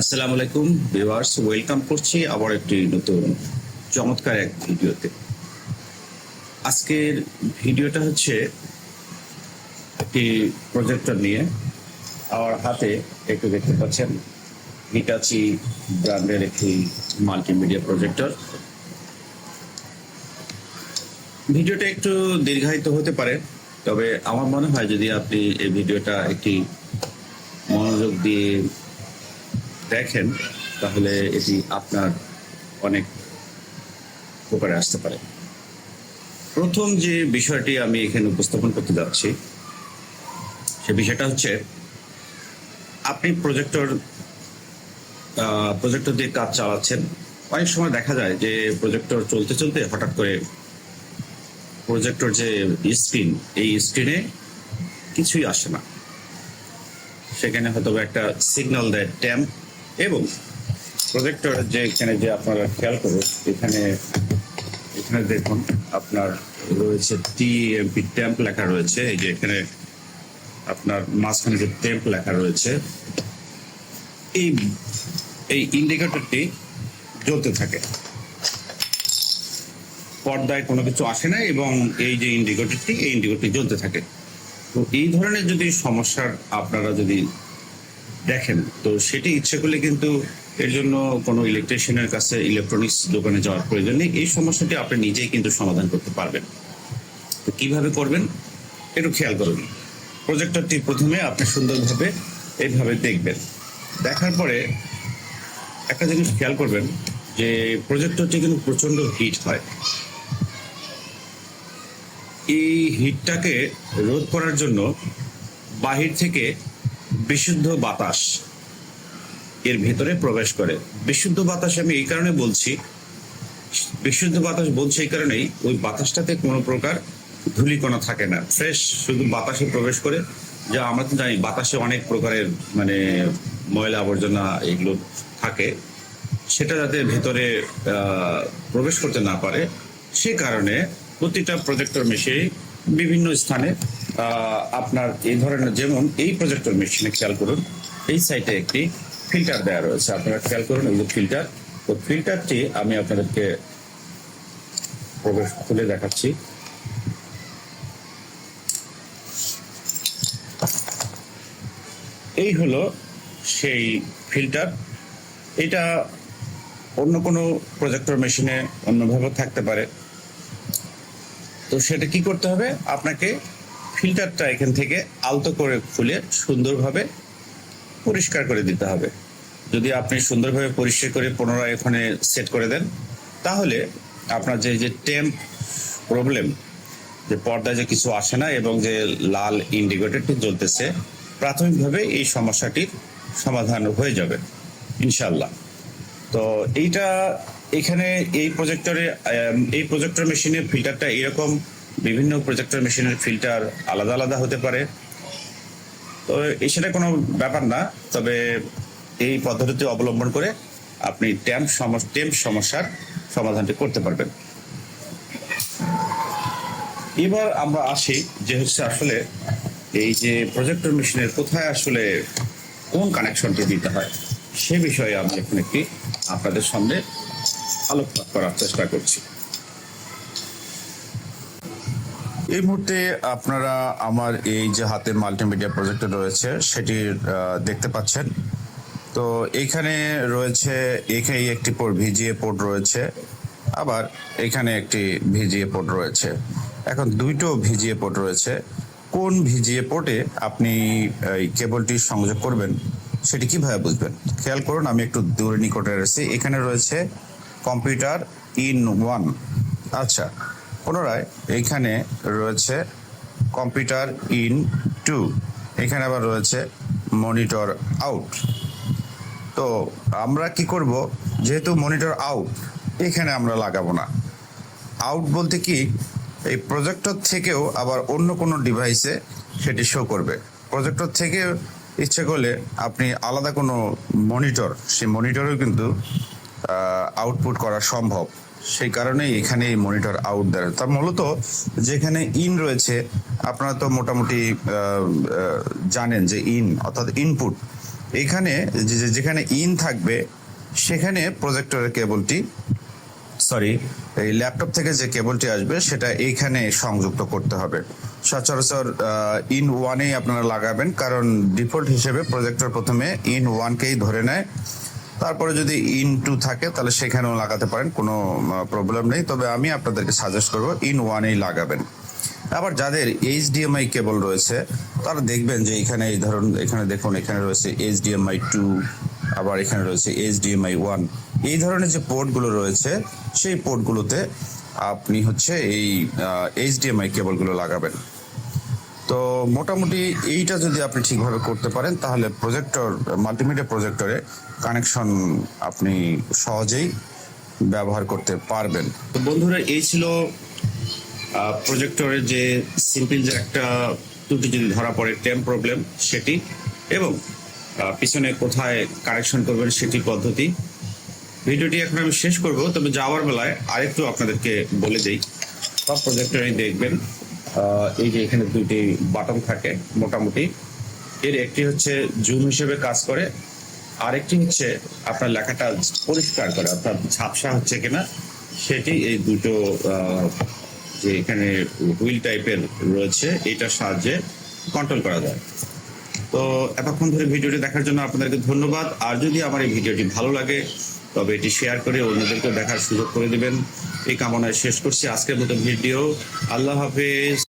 আসসালামু আলাইকুম, viewers, welcome করছি আবার একটি নতুন চমৎকার এক ভিডিওতে। আজকের ভিডিওটা হচ্ছে একটি প্রজেক্টর নিয়ে। আমার হাতে একটু দেখতে পাচ্ছেন হিটাচি ব্র্যান্ডের একটি মাল্টিমিডিয়া প্রজেক্টর ভিডিওটা একটু দীর্ঘায়িত হতে পারে, তবে আমার মনে হয় যদি আপনি এই ভিডিওটা একটি মনোযোগ দিয়ে দেখেন, তাহলে এটি আপনার অনেক উপকারে আসতে পারে। প্রথম যে বিষয়টি আমি এখানে উপস্থাপন করতে যাচ্ছি, সে বিষয়টা হচ্ছে, আপনি প্রজেক্টর প্রজেক্টর দিয়ে কাজ চালাচ্ছেন। অনেক সময় দেখা যায় যে প্রজেক্টর চলতে চলতে হঠাৎ করে প্রজেক্টর যে স্ক্রিন এই স্ক্রিনে কিছুই আসে না। সেখানে হয়তো একটা সিগন্যাল দেয় ট্যাম্প এবং প্রজেক্টর যে এখানে যে আপনারা খেয়াল করুন, এখানে এখানে দেখুন, আপনার রয়েছে টি টিএমপি ট্যাম্প লেখা রয়েছে। এই যে এখানে আপনার মাঝখানে যে ট্যাম্প লেখা রয়েছে, এই এই ইন্ডিকেটরটি জ্বলতে থাকে। পর্দায় কোনো কিছু আসে না এবং এই যে ইন্ডিকেটরটি এই ইন্ডিকেটরটি জ্বলতে থাকে। তো এই ধরনের যদি সমস্যার আপনারা যদি দেখেন, তো সেটি ইচ্ছে করলে কিন্তু এর জন্য কোনো ইলেকট্রিশিয়ানের কাছে ইলেকট্রনিক্স দোকানে যাওয়ার প্রয়োজন নেই। এই সমস্যাটি আপনি নিজেই কিন্তু সমাধান করতে পারবেন। তো কীভাবে করবেন? একটু খেয়াল করুন। প্রজেক্টরটি প্রথমে আপনি সুন্দরভাবে এইভাবে দেখবেন। দেখার পরে একটা জিনিস খেয়াল করবেন যে প্রজেক্টরটি কিন্তু প্রচণ্ড হিট হয়। এই হিটটাকে রোধ করার জন্য বাহির থেকে বিশুদ্ধ বাতাস এর ভেতরে প্রবেশ করে। বিশুদ্ধ বাতাস আমি এই কারণে বলছি, বিশুদ্ধ বাতাস বলছি এই কারণেই ওই বাতাসটাতে কোনো প্রকার ধূলিকণা থাকে না। ফ্রেশ শুধু বাতাসে প্রবেশ করে, যা আমরা তো জানি বাতাসে অনেক প্রকারের মানে ময়লা আবর্জনা এগুলো থাকে, সেটা যাতে ভেতরে প্রবেশ করতে না পারে। সে কারণে প্রতিটা প্রজেক্টর মেশিনে বিভিন্ন স্থানে আপনার এই ধরনের যেমন এই প্রজেক্টর মেশিনে খেয়াল করুন, এই সাইটে একটি ফিল্টার দেওয়া রয়েছে। আপনারা খেয়াল করুন, এই যে ফিল্টার তো ফিল্টারটি আমি আপনাদেরকে প্রবেশ খুলে দেখাচ্ছি। এই হলো সেই ফিল্টার এটা অন্য কোনো প্রজেক্টর মেশিনে অন্যভাবে থাকতে পারে। তো সেটা কি করতে হবে? আপনাকে ফিল্টারটা এখান থেকে আলতো করে খুলে সুন্দরভাবে পরিষ্কার করে দিতে হবে। যদি আপনি সুন্দরভাবে পরিষ্কার করে পুনরায় এখানে সেট করে দেন, তাহলে আপনার যে যে টেম্প প্রবলেম যে পর্দায় যে কিছু আসে না এবং যে লাল ইন্ডিকেটরটি জ্বলতেছে, প্রাথমিকভাবে এই সমস্যাটির সমাধান হয়ে যাবে ইনশাল্লাহ তো এইটা এখানে এই প্রজেক্টরে এই প্রজেক্টর মেশিনের ফিল্টারটা এরকম বিভিন্ন প্রজেক্টর মেশিনের ফিল্টার আলাদা আলাদা হতে পারে। তো এই সেটা কোনো ব্যাপার না, তবে এই পদ্ধতি অবলম্বন করে আপনি ট্যাম্প সমস্যা টেম্প সমস্যার সমাধানটি করতে পারবেন। এবার আমরা আসি যে হচ্ছে আসলে এই যে প্রজেক্টর মেশিনের কোথায় আসলে কোন কানেকশনটি দিতে হয়, সে বিষয়ে আমি এখন একটি আপনাদের সামনে আলোকপাত করার চেষ্টা করছি। এই মুহূর্তে আপনারা আমার এই যে হাতে মাল্টিমিডিয়া প্রজেক্টর রয়েছে, সেটি দেখতে পাচ্ছেন। তো এইখানে রয়েছে এখানে একটি পোর্ট ভিজিএ পোর্ট রয়েছে, আবার এখানে একটি ভিজিএ পোর্ট রয়েছে। এখন দুইটো ভিজিএ পোর্ট রয়েছে। কোন ভিজিএ পোর্টে আপনি, এই কেবলটি সংযোগ করবেন, সেটি কীভাবে বুঝবেন? খেয়াল করুন, আমি একটু দূরে নিকটে রয়েছি এখানে রয়েছে কম্পিউটার ইন ওয়ান আচ্ছা পুনরায় এইখানে রয়েছে কম্পিউটার ইন টু। এখানে আবার রয়েছে মনিটর আউট। তো আমরা কি করব? যেহেতু মনিটর আউট, এখানে আমরা লাগাবো না। আউট বলতে কি? এই প্রজেক্টর থেকেও আবার অন্য কোনো ডিভাইসে সেটি শো করবে। প্রজেক্টর থেকে ইচ্ছে করলে আপনি আলাদা কোনো মনিটর, সেই মনিটরেও কিন্তু আউটপুট করা সম্ভব। সেই কারণেই এখানে এই মনিটর আউট দেয় তার মূলত যেখানে ইন রয়েছে, আপনারা তো মোটামুটি জানেন যে ইন অর্থাৎ ইনপুট এখানে যেখানে ইন থাকবে, সেখানে প্রজেক্টরের কেবলটি সরি এই ল্যাপটপ থেকে যে কেবলটি আসবে, সেটা এইখানে সংযুক্ত করতে হবে। সচরাচর ইন ওয়ানেই আপনারা লাগাবেন, কারণ ডিফল্ট হিসেবে প্রজেক্টর প্রথমে ইন ওয়ানকেই ধরে নেয়। তারপরে যদি ইন টু থাকে, তাহলে সেখানেও লাগাতে পারেন, কোনো প্রবলেম নেই। তবে আমি আপনাদেরকে সাজেস্ট করব ইন ওয়ানেই লাগাবেন। আবার যাদের এইচডিএমআই কেবল রয়েছে, তারা দেখবেন যে এখানে এই ধরুন, এখানে দেখুন, এখানে রয়েছে এইচডিএমআই টু আবার এখানে রয়েছে এইচডিএমআই ওয়ান এই ধরনের যে পোর্টগুলো রয়েছে, সেই পোর্টগুলোতে আপনি হচ্ছে এই এইচডিএমআই কেবলগুলো লাগাবেন। তো মোটামুটি এইটা যদি আপনি ঠিকভাবে করতে পারেন, তাহলে প্রজেক্টর মাল্টিমিডিয়া প্রজেক্টরে কানেকশন আপনি সহজেই ব্যবহার করতে পারবেন। তো বন্ধুরা, এই ছিল প্রজেক্টরের যে সিম্পল যে একটা ত্রুটি যদি ধরা পড়ে টেম প্রবলেম সেটি এবং পিছনে কোথায় কারেকশন করবেন সেটি পদ্ধতি। ভিডিওটি এখন আমি শেষ করব, তবে যাওয়ার বেলায় আরেকটু আপনাদেরকে বলে দেই। সব প্রজেক্টরেই দেখবেন। এই যে এখানে দুইটি বাটন থাকে মোটামুটি। এর একটি হচ্ছে জুম হিসেবে কাজ করে, আরেকটি হচ্ছে আপনার লেখাটা পরিষ্কার করে, অর্থাৎ ঝাপসা হচ্ছে কিনা, সেটি এই দুটো যে এখানে হুইল টাইপের রয়েছে, এটার সাহায্যে কন্ট্রোল করা যায়। তো এতক্ষণ ধরে ভিডিওটি দেখার জন্য আপনাদেরকে ধন্যবাদ। আর যদি আমার এই ভিডিওটি ভালো লাগে, তবে এটি শেয়ার করে অন্যদেরকে দেখার সুযোগ করে দেবেন। এই কামনায় শেষ করছি আজকের মতো ভিডিও। আল্লাহ হাফেজ।